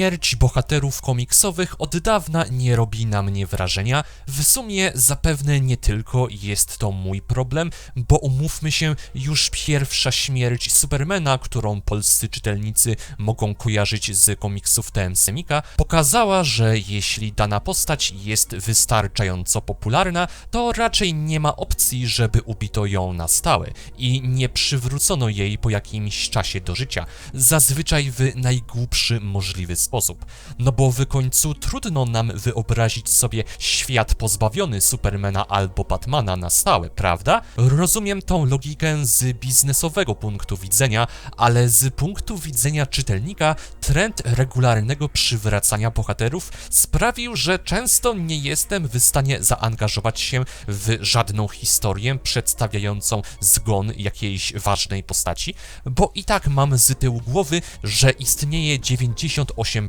śmierć bohaterów komiksowych od dawna nie robi na mnie wrażenia. W sumie zapewne nie tylko jest to mój problem, bo umówmy się, już pierwsza śmierć Supermana, którą polscy czytelnicy mogą kojarzyć z komiksów TM Semika, pokazała, że jeśli dana postać jest wystarczająco popularna, to raczej nie ma opcji, żeby ubito ją na stałe i nie przywrócono jej po jakimś czasie do życia, zazwyczaj w najgłupszy możliwy sposób. No bo w końcu trudno nam wyobrazić sobie świat pozbawiony Supermana albo Batmana na stałe, prawda? Rozumiem tą logikę z biznesowego punktu widzenia, ale z punktu widzenia czytelnika trend regularnego przywracania bohaterów sprawił, że często nie jestem w stanie zaangażować się w żadną historię przedstawiającą zgon jakiejś ważnej postaci, bo i tak mam z tyłu głowy, że istnieje 98%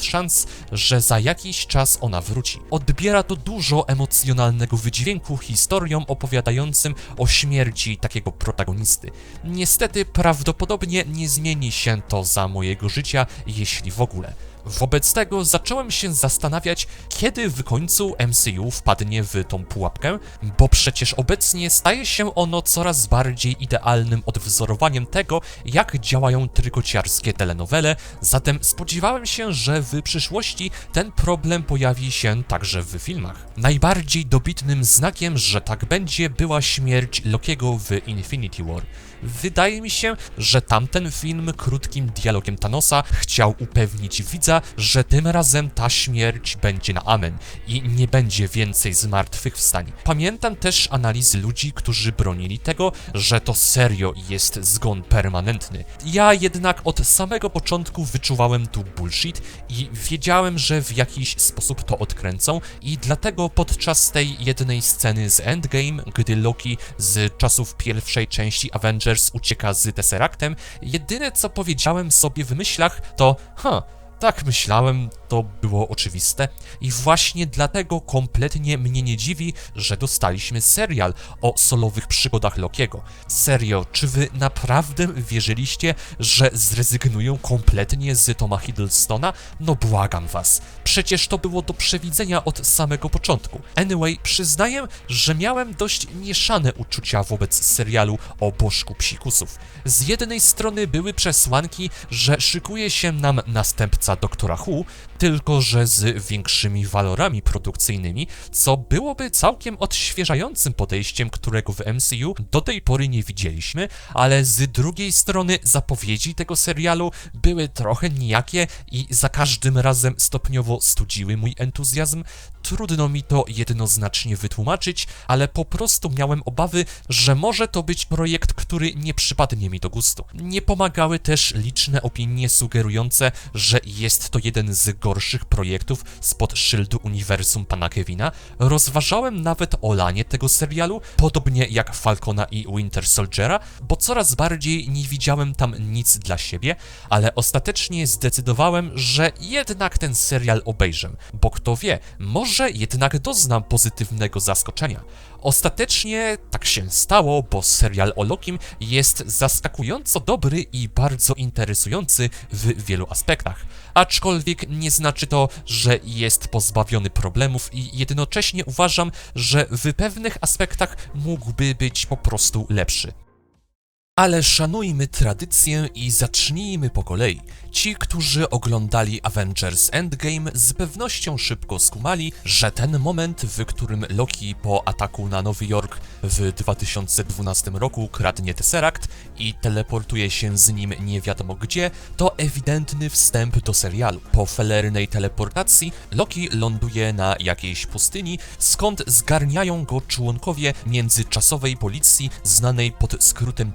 szans, że za jakiś czas ona wróci. Odbiera to dużo emocjonalnego wydźwięku historiom opowiadającym o śmierci takiego protagonisty. Niestety prawdopodobnie nie zmieni się to za mojego życia, jeśli w ogóle. Wobec tego zacząłem się zastanawiać, kiedy w końcu MCU wpadnie w tą pułapkę, bo przecież obecnie staje się ono coraz bardziej idealnym odwzorowaniem tego, jak działają trykociarskie telenowele, zatem spodziewałem się, że w przyszłości ten problem pojawi się także w filmach. Najbardziej dobitnym znakiem, że tak będzie, była śmierć Lokiego w Infinity War. Wydaje mi się, że tamten film krótkim dialogiem Thanosa chciał upewnić widza, że tym razem ta śmierć będzie na amen i nie będzie więcej zmartwychwstań. Pamiętam też analizy ludzi, którzy bronili tego, że to serio jest zgon permanentny. Ja jednak od samego początku wyczuwałem tu bullshit i wiedziałem, że w jakiś sposób to odkręcą i dlatego podczas tej jednej sceny z Endgame, gdy Loki z czasów pierwszej części Avengers ucieka z Tesseractem, jedyne co powiedziałem sobie w myślach to, ha, tak myślałem, to było oczywiste i właśnie dlatego kompletnie mnie nie dziwi, że dostaliśmy serial o solowych przygodach Lokiego. Serio, czy wy naprawdę wierzyliście, że zrezygnują kompletnie z Toma Hiddlestona? No błagam was. Przecież to było do przewidzenia od samego początku. Anyway, przyznaję, że miałem dość mieszane uczucia wobec serialu o bożku psikusów. Z jednej strony były przesłanki, że szykuje się nam następca Doktora Who, tylko że z większymi walorami produkcyjnymi, co byłoby całkiem odświeżającym podejściem, którego w MCU do tej pory nie widzieliśmy, ale z drugiej strony zapowiedzi tego serialu były trochę nijakie i za każdym razem stopniowo studziły mój entuzjazm. Trudno mi to jednoznacznie wytłumaczyć, ale po prostu miałem obawy, że może to być projekt, który nie przypadnie mi do gustu. Nie pomagały też liczne opinie sugerujące, że jest to jeden z gorszych projektów spod szyldu uniwersum pana Kevina. Rozważałem nawet olanie tego serialu, podobnie jak Falcona i Winter Soldiera, bo coraz bardziej nie widziałem tam nic dla siebie, ale ostatecznie zdecydowałem, że jednak ten serial obejrzę, bo kto wie, może jednak doznam pozytywnego zaskoczenia. Ostatecznie tak się stało, bo serial o Lokim jest zaskakująco dobry i bardzo interesujący w wielu aspektach. Aczkolwiek nie znaczy to, że jest pozbawiony problemów i jednocześnie uważam, że w pewnych aspektach mógłby być po prostu lepszy. Ale szanujmy tradycję i zacznijmy po kolei. Ci, którzy oglądali Avengers Endgame, z pewnością szybko skumali, że ten moment, w którym Loki po ataku na Nowy Jork w 2012 roku kradnie Tesseract i teleportuje się z nim nie wiadomo gdzie, to ewidentny wstęp do serialu. Po felernej teleportacji Loki ląduje na jakiejś pustyni, skąd zgarniają go członkowie międzyczasowej policji znanej pod skrótem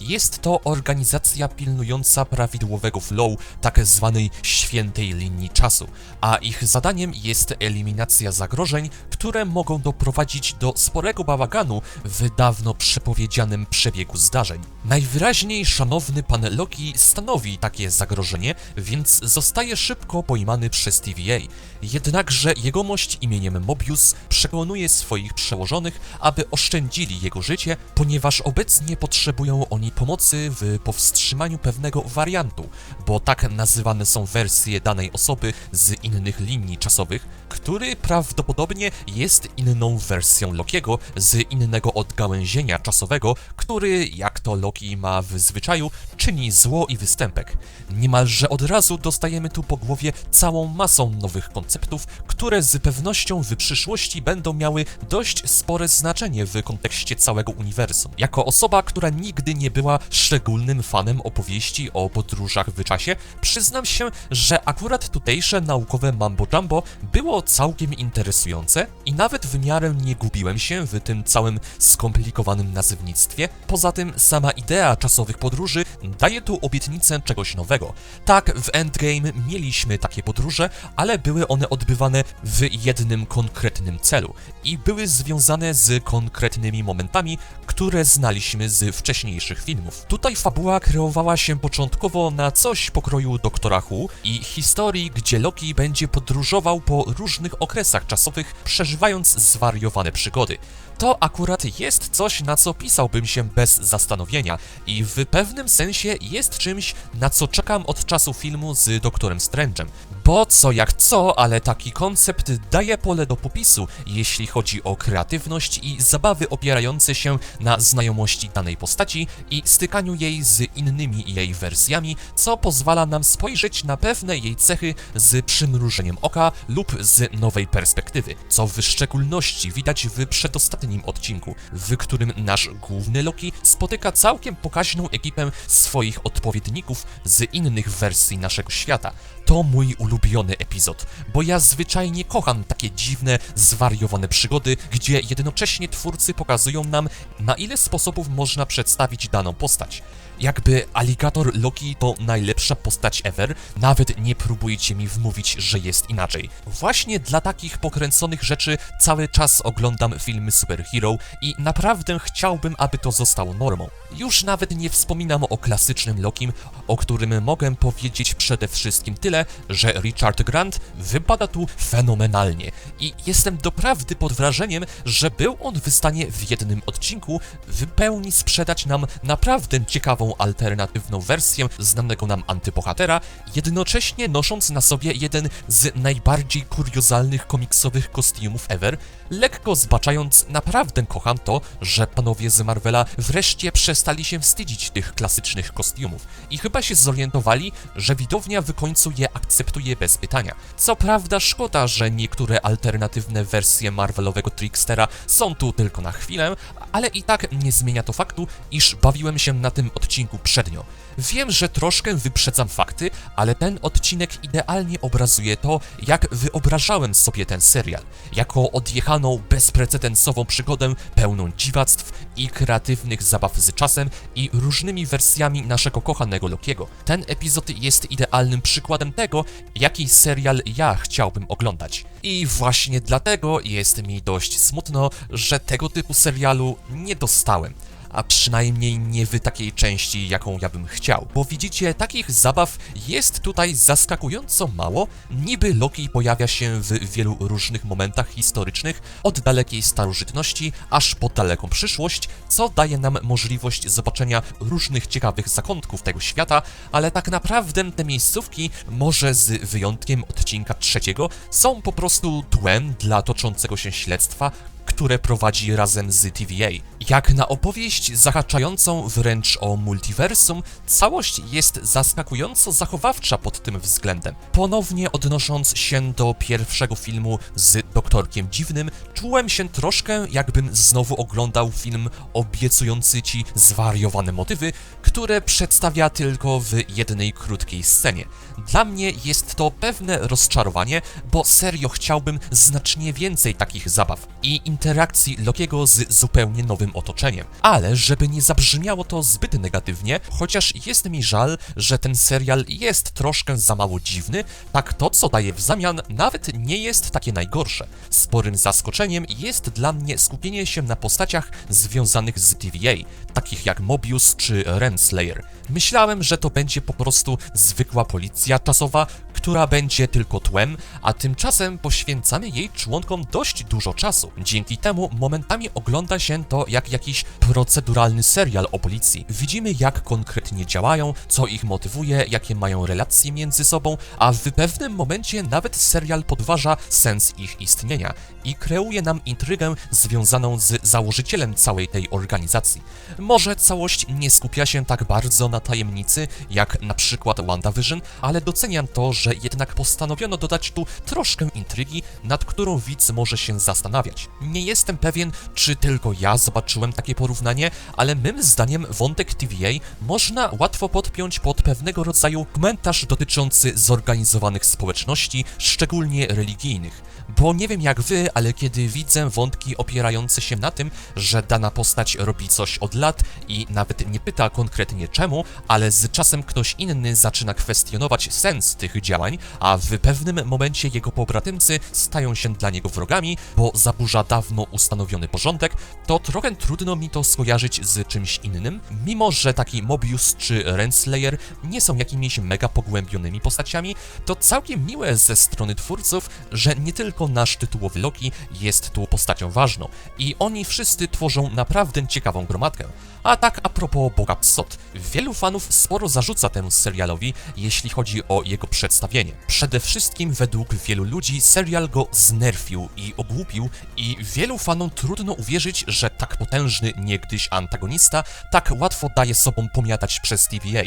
Jest to organizacja pilnująca prawidłowego flow tak zwanej świętej linii czasu, a ich zadaniem jest eliminacja zagrożeń, które mogą doprowadzić do sporego bałaganu w dawno przepowiedzianym przebiegu zdarzeń. Najwyraźniej szanowny pan Loki stanowi takie zagrożenie, więc zostaje szybko pojmany przez TVA. Jednakże jegomość imieniem Mobius przekonuje swoich przełożonych, aby oszczędzili jego życie, ponieważ obecnie potrzebują udzielają oni pomocy w powstrzymaniu pewnego wariantu, bo tak nazywane są wersje danej osoby z innych linii czasowych, który prawdopodobnie jest inną wersją Lokiego z innego odgałęzienia czasowego, który, jak to Loki ma w zwyczaju, czyni zło i występek. Niemalże od razu dostajemy tu po głowie całą masą nowych konceptów, które z pewnością w przyszłości będą miały dość spore znaczenie w kontekście całego uniwersum. Jako osoba, która nigdy nie była szczególnym fanem opowieści o podróżach w czasie, przyznam się, że akurat tutejsze naukowe mambo jumbo było całkiem interesujące i nawet w miarę nie gubiłem się w tym całym skomplikowanym nazewnictwie. Poza tym sama idea czasowych podróży daje tu obietnicę czegoś nowego. Tak, w Endgame mieliśmy takie podróże, ale były one odbywane w jednym konkretnym celu i były związane z konkretnymi momentami, które znaliśmy z wcześniejszych filmów. Tutaj fabuła kreowała się początkowo na coś pokroju Doktora Who i historii, gdzie Loki będzie podróżował po różnych okresach czasowych, przeżywając zwariowane przygody. To akurat jest coś, na co pisałbym się bez zastanowienia i w pewnym sensie jest czymś, na co czekam od czasu filmu z Doktorem Strange'em. Bo co jak co, ale taki koncept daje pole do popisu, jeśli chodzi o kreatywność i zabawy opierające się na znajomości danej postaci i stykaniu jej z innymi jej wersjami, co pozwala nam spojrzeć na pewne jej cechy z przymrużeniem oka lub z nowej perspektywy, co w szczególności widać w przedostatnim odcinku, w którym nasz główny Loki spotyka całkiem pokaźną ekipę swoich odpowiedników z innych wersji naszego świata. To mój ulubiony epizod, bo ja zwyczajnie kocham takie dziwne, zwariowane przygody, gdzie jednocześnie twórcy pokazują nam, na ile sposobów można przedstawić daną postać. Jakby Alligator Loki to najlepsza postać ever, nawet nie próbujcie mi wmówić, że jest inaczej. Właśnie dla takich pokręconych rzeczy cały czas oglądam filmy superhero i naprawdę chciałbym, aby to zostało normą. Już nawet nie wspominam o klasycznym Lokim, o którym mogę powiedzieć przede wszystkim tyle, że Richard Grant wypada tu fenomenalnie i jestem doprawdy pod wrażeniem, że był on w stanie w jednym odcinku w pełni sprzedać nam naprawdę ciekawą alternatywną wersję znanego nam antybohatera, jednocześnie nosząc na sobie jeden z najbardziej kuriozalnych komiksowych kostiumów ever, lekko zbaczając naprawdę kocham to, że panowie z Marvela wreszcie przestali się wstydzić tych klasycznych kostiumów i chyba się zorientowali, że widownia w końcu je akceptuje bez pytania. Co prawda szkoda, że niektóre alternatywne wersje Marvelowego Trickstera są tu tylko na chwilę, ale i tak nie zmienia to faktu, iż bawiłem się na tym odcinku przednio. Wiem, że troszkę wyprzedzam fakty, ale ten odcinek idealnie obrazuje to, jak wyobrażałem sobie ten serial. Jako odjechaną, bezprecedensową przygodę pełną dziwactw i kreatywnych zabaw z czasem i różnymi wersjami naszego kochanego Lokiego. Ten epizod jest idealnym przykładem tego, jaki serial ja chciałbym oglądać. I właśnie dlatego jest mi dość smutno, że tego typu serialu nie dostałem a przynajmniej nie w takiej części, jaką ja bym chciał. Bo widzicie, takich zabaw jest tutaj zaskakująco mało. Niby Loki pojawia się w wielu różnych momentach historycznych, od dalekiej starożytności aż po daleką przyszłość, co daje nam możliwość zobaczenia różnych ciekawych zakątków tego świata, ale tak naprawdę te miejscówki, może z wyjątkiem odcinka trzeciego, są po prostu tłem dla toczącego się śledztwa, które prowadzi razem z TVA. Jak na opowieść zahaczającą wręcz o multiversum, całość jest zaskakująco zachowawcza pod tym względem. Ponownie odnosząc się do pierwszego filmu z Doktorkiem Dziwnym, czułem się troszkę jakbym znowu oglądał film obiecujący ci zwariowane motywy, które przedstawia tylko w jednej krótkiej scenie. Dla mnie jest to pewne rozczarowanie, bo serio chciałbym znacznie więcej takich zabaw i interakcji Lokiego z zupełnie nowym otoczeniem. Ale żeby nie zabrzmiało to zbyt negatywnie, chociaż jest mi żal, że ten serial jest troszkę za mało dziwny, tak to co daje w zamian nawet nie jest takie najgorsze. Sporym zaskoczeniem jest dla mnie skupienie się na postaciach związanych z TVA, takich jak Mobius czy Renslayer. Myślałem, że to będzie po prostu zwykła policja czasowa, która będzie tylko tłem, a tymczasem poświęcamy jej członkom dość dużo czasu. Dzięki temu momentami ogląda się to jak jakiś proceduralny serial o policji. Widzimy jak konkretnie działają, co ich motywuje, jakie mają relacje między sobą, a w pewnym momencie nawet serial podważa sens ich istnienia i kreuje nam intrygę związaną z założycielem całej tej organizacji. Może całość nie skupia się tak bardzo na tajemnicy, jak na przykład WandaVision, ale doceniam to, że jednak postanowiono dodać tu troszkę intrygi, nad którą widz może się zastanawiać. Nie jestem pewien, czy tylko ja zobaczyłem takie porównanie, ale mym zdaniem wątek TVA można łatwo podpiąć pod pewnego rodzaju komentarz dotyczący zorganizowanych społeczności, szczególnie religijnych. Bo nie wiem jak wy, ale kiedy widzę wątki opierające się na tym, że dana postać robi coś od lat i nawet nie pyta konkretnie czemu, ale z czasem ktoś inny zaczyna kwestionować sens tych działań, a w pewnym momencie jego pobratymcy stają się dla niego wrogami, bo zaburza dawno ustanowiony porządek, to trochę trudno mi to skojarzyć z czymś innym, mimo że taki Mobius czy Renslayer nie są jakimiś mega pogłębionymi postaciami, to całkiem miłe ze strony twórców, że nie tylko nasz tytułowy Loki jest tu postacią ważną i oni wszyscy tworzą naprawdę ciekawą gromadkę. A tak a propos Boga Psot, wielu fanów sporo zarzuca temu serialowi, jeśli chodzi o jego przedstawienie. Przede wszystkim według wielu ludzi serial go znerfił i ogłupił i wielu fanom trudno uwierzyć, że tak potężny niegdyś antagonista tak łatwo daje sobą pomiatać przez TVA.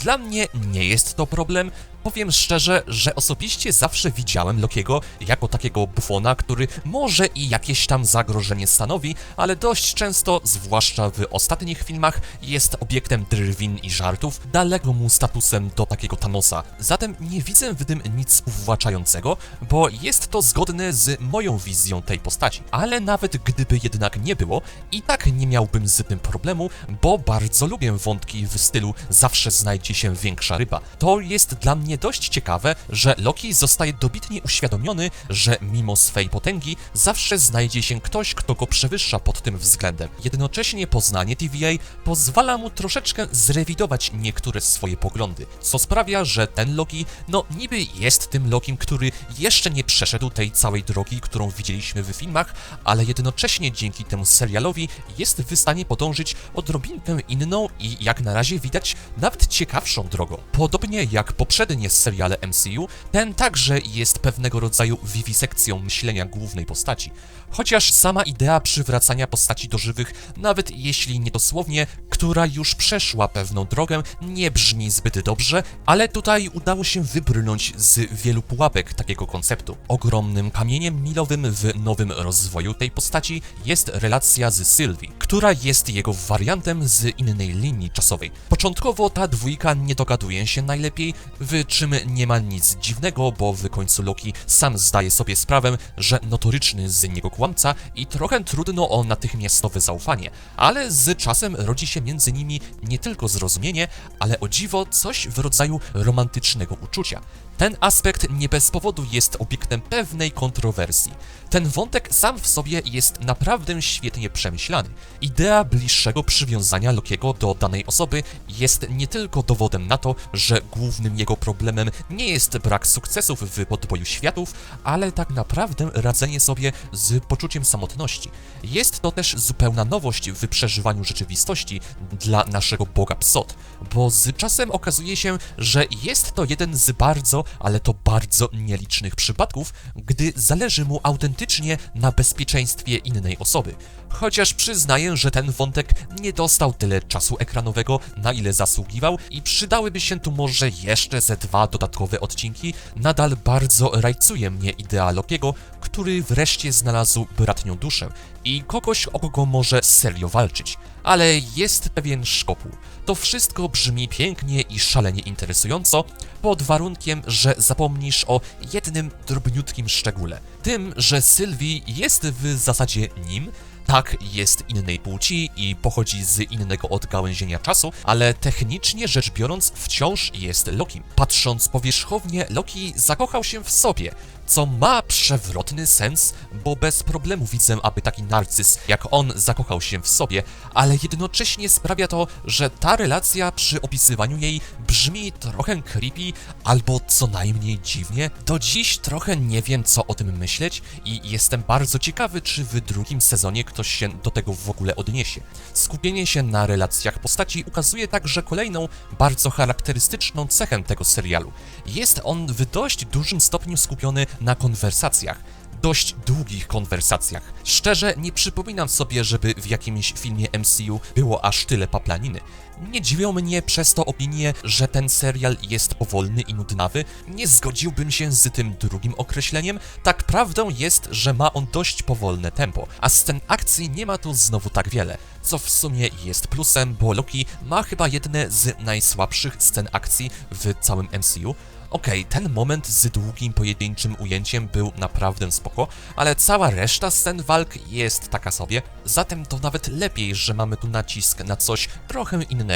Dla mnie nie jest to problem, Powiem szczerze, że osobiście zawsze widziałem Lokiego jako takiego bufona, który może i jakieś tam zagrożenie stanowi, ale dość często, zwłaszcza w ostatnich filmach, jest obiektem drwin i żartów, daleko mu statusem do takiego Thanosa. Zatem nie widzę w tym nic uwłaczającego, bo jest to zgodne z moją wizją tej postaci. Ale nawet gdyby jednak nie było, i tak nie miałbym z tym problemu, bo bardzo lubię wątki w stylu zawsze znajdzie się większa ryba. To jest dla mnie dość ciekawe, że Loki zostaje dobitnie uświadomiony, że mimo swej potęgi zawsze znajdzie się ktoś, kto go przewyższa pod tym względem. Jednocześnie poznanie TVA pozwala mu troszeczkę zrewidować niektóre swoje poglądy, co sprawia, że ten Loki, no niby jest tym Lokim, który jeszcze nie przeszedł tej całej drogi, którą widzieliśmy w filmach, ale jednocześnie dzięki temu serialowi jest w stanie podążyć odrobinkę inną i jak na razie widać nawet ciekawszą drogą. Podobnie jak poprzednie seriale MCU, ten także jest pewnego rodzaju wiwisekcją myślenia głównej postaci. Chociaż sama idea przywracania postaci do żywych, nawet jeśli nie dosłownie, która już przeszła pewną drogę, nie brzmi zbyt dobrze, ale tutaj udało się wybrnąć z wielu pułapek takiego konceptu. Ogromnym kamieniem milowym w nowym rozwoju tej postaci jest relacja z Sylwii, która jest jego wariantem z innej linii czasowej. Początkowo ta dwójka nie dogaduje się najlepiej, w czym nie ma nic dziwnego, bo w końcu Loki sam zdaje sobie sprawę, że notoryczny z niego kłamca i trochę trudno o natychmiastowe zaufanie, ale z czasem rodzi się między nimi nie tylko zrozumienie, ale o dziwo coś w rodzaju romantycznego uczucia. Ten aspekt nie bez powodu jest obiektem pewnej kontrowersji. Ten wątek sam w sobie jest naprawdę świetnie przemyślany. Idea bliższego przywiązania Lokiego do danej osoby jest nie tylko dowodem na to, że głównym jego problemem nie jest brak sukcesów w podboju światów, ale tak naprawdę radzenie sobie z poczuciem samotności. Jest to też zupełna nowość w przeżywaniu rzeczywistości dla naszego Boga Psot, bo z czasem okazuje się, że jest to jeden z bardzo, ale to bardzo nielicznych przypadków, gdy zależy mu autentycznie na bezpieczeństwie innej osoby. Chociaż przyznaję, że ten wątek nie dostał tyle czasu ekranowego, na ile zasługiwał i przydałyby się tu może jeszcze ze dwa dodatkowe odcinki, nadal bardzo rajcuje mnie idea Lokiego, który wreszcie znalazł bratnią duszę i kogoś, o kogo może serio walczyć. Ale jest pewien szkopuł. To wszystko brzmi pięknie i szalenie interesująco, pod warunkiem, że zapomnisz o jednym drobniutkim szczególe. Tym, że Sylwii jest w zasadzie nim, tak, jest innej płci i pochodzi z innego odgałęzienia czasu, ale technicznie rzecz biorąc wciąż jest Lokim. Patrząc powierzchownie, Loki zakochał się w sobie. Co ma przewrotny sens, bo bez problemu widzę, aby taki narcyz jak on zakochał się w sobie, ale jednocześnie sprawia to, że ta relacja przy opisywaniu jej brzmi trochę creepy albo co najmniej dziwnie. Do dziś trochę nie wiem, co o tym myśleć i jestem bardzo ciekawy, czy w drugim sezonie ktoś się do tego w ogóle odniesie. Skupienie się na relacjach postaci ukazuje także kolejną, bardzo charakterystyczną cechę tego serialu. Jest on w dość dużym stopniu skupiony na konwersacjach dość długich konwersacjach. Szczerze, nie przypominam sobie, żeby w jakimś filmie MCU było aż tyle paplaniny. Nie dziwią mnie przez to opinie, że ten serial jest powolny i nudnawy. Nie zgodziłbym się z tym drugim określeniem. Tak prawdą jest, że ma on dość powolne tempo, a scen akcji nie ma tu znowu tak wiele, co w sumie jest plusem, bo Loki ma chyba jedne z najsłabszych scen akcji w całym MCU. Okej, ten moment z długim pojedynczym ujęciem był naprawdę spoko, ale cała reszta scen walk jest taka sobie, zatem to nawet lepiej, że mamy tu nacisk na coś trochę innego.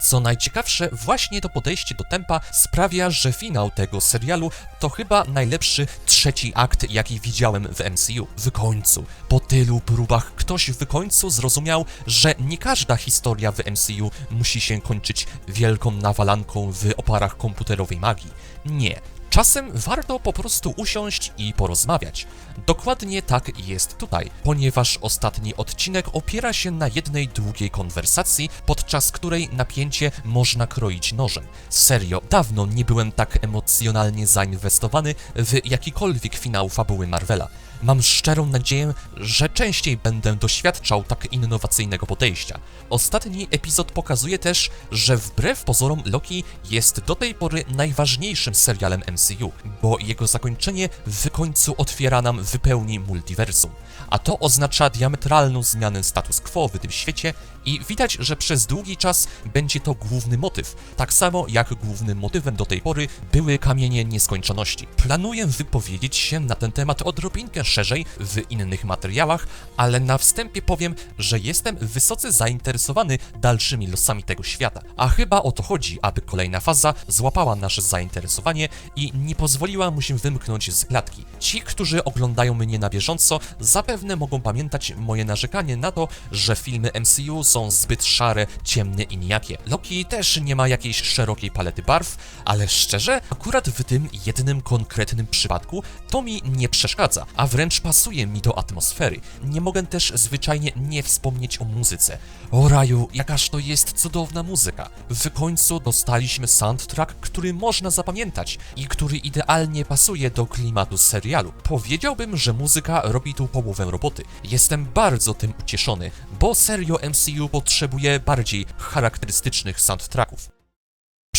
Co najciekawsze, właśnie to podejście do tempa sprawia, że finał tego serialu to chyba najlepszy trzeci akt, jaki widziałem w MCU. W końcu, po tylu próbach, ktoś w końcu zrozumiał, że nie każda historia w MCU musi się kończyć wielką nawalanką w oparach komputerowej magii. Nie. Czasem warto po prostu usiąść i porozmawiać. Dokładnie tak jest tutaj, ponieważ ostatni odcinek opiera się na jednej długiej konwersacji, podczas której napięcie można kroić nożem. Serio, dawno nie byłem tak emocjonalnie zainwestowany w jakikolwiek finał fabuły Marvela. Mam szczerą nadzieję, że częściej będę doświadczał tak innowacyjnego podejścia. Ostatni epizod pokazuje też, że wbrew pozorom Loki jest do tej pory najważniejszym serialem MCU, bo jego zakończenie w końcu otwiera nam w pełni multiversum. A to oznacza diametralną zmianę status quo w tym świecie i widać, że przez długi czas będzie to główny motyw, tak samo jak głównym motywem do tej pory były kamienie nieskończoności. Planuję wypowiedzieć się na ten temat odrobinkę szerzej w innych materiałach, ale na wstępie powiem, że jestem wysoce zainteresowany dalszymi losami tego świata. A chyba o to chodzi, aby kolejna faza złapała nasze zainteresowanie i nie pozwoliła mu się wymknąć z klatki. Ci, którzy oglądają mnie na bieżąco, zapewne mogą pamiętać moje narzekanie na to, że filmy MCU są zbyt szare, ciemne i nijakie. Loki też nie ma jakiejś szerokiej palety barw, ale szczerze, akurat w tym jednym konkretnym przypadku to mi nie przeszkadza, a wręcz pasuje mi do atmosfery. Nie mogę też zwyczajnie nie wspomnieć o muzyce. O raju, jakaż to jest cudowna muzyka. W końcu dostaliśmy soundtrack, który można zapamiętać i który idealnie pasuje do klimatu serialu. Powiedziałbym, że muzyka robi tu połowę roboty. Jestem bardzo tym ucieszony, bo serio MCU potrzebuje bardziej charakterystycznych soundtracków.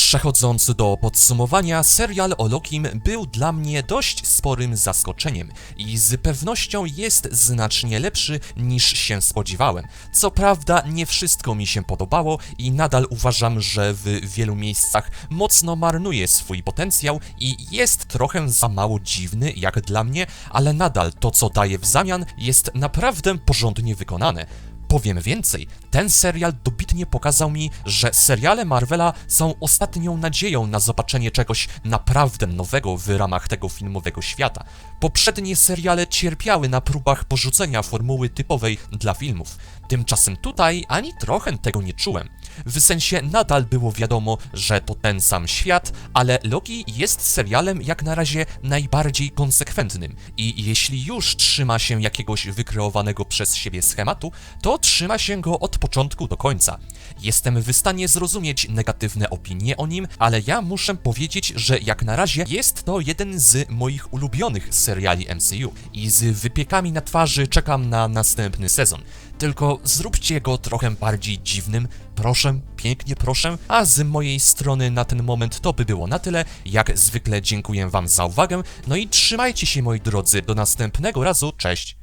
Przechodząc do podsumowania, serial o Lokim był dla mnie dość sporym zaskoczeniem i z pewnością jest znacznie lepszy niż się spodziewałem. Co prawda nie wszystko mi się podobało i nadal uważam, że w wielu miejscach mocno marnuje swój potencjał i jest trochę za mało dziwny jak dla mnie, ale nadal to co daje w zamian jest naprawdę porządnie wykonane. Powiem więcej, ten serial dobitnie pokazał mi, że seriale Marvela są ostatnią nadzieją na zobaczenie czegoś naprawdę nowego w ramach tego filmowego świata. Poprzednie seriale cierpiały na próbach porzucenia formuły typowej dla filmów. Tymczasem tutaj ani trochę tego nie czułem. W sensie nadal było wiadomo, że to ten sam świat, ale Loki jest serialem jak na razie najbardziej konsekwentnym i jeśli już trzyma się jakiegoś wykreowanego przez siebie schematu, to trzyma się go od początku do końca. Jestem w stanie zrozumieć negatywne opinie o nim, ale ja muszę powiedzieć, że jak na razie jest to jeden z moich ulubionych seriali MCU i z wypiekami na twarzy czekam na następny sezon. Tylko zróbcie go trochę bardziej dziwnym, proszę, pięknie proszę, a z mojej strony na ten moment to by było na tyle. Jak zwykle dziękuję wam za uwagę, no i trzymajcie się moi drodzy, do następnego razu, cześć!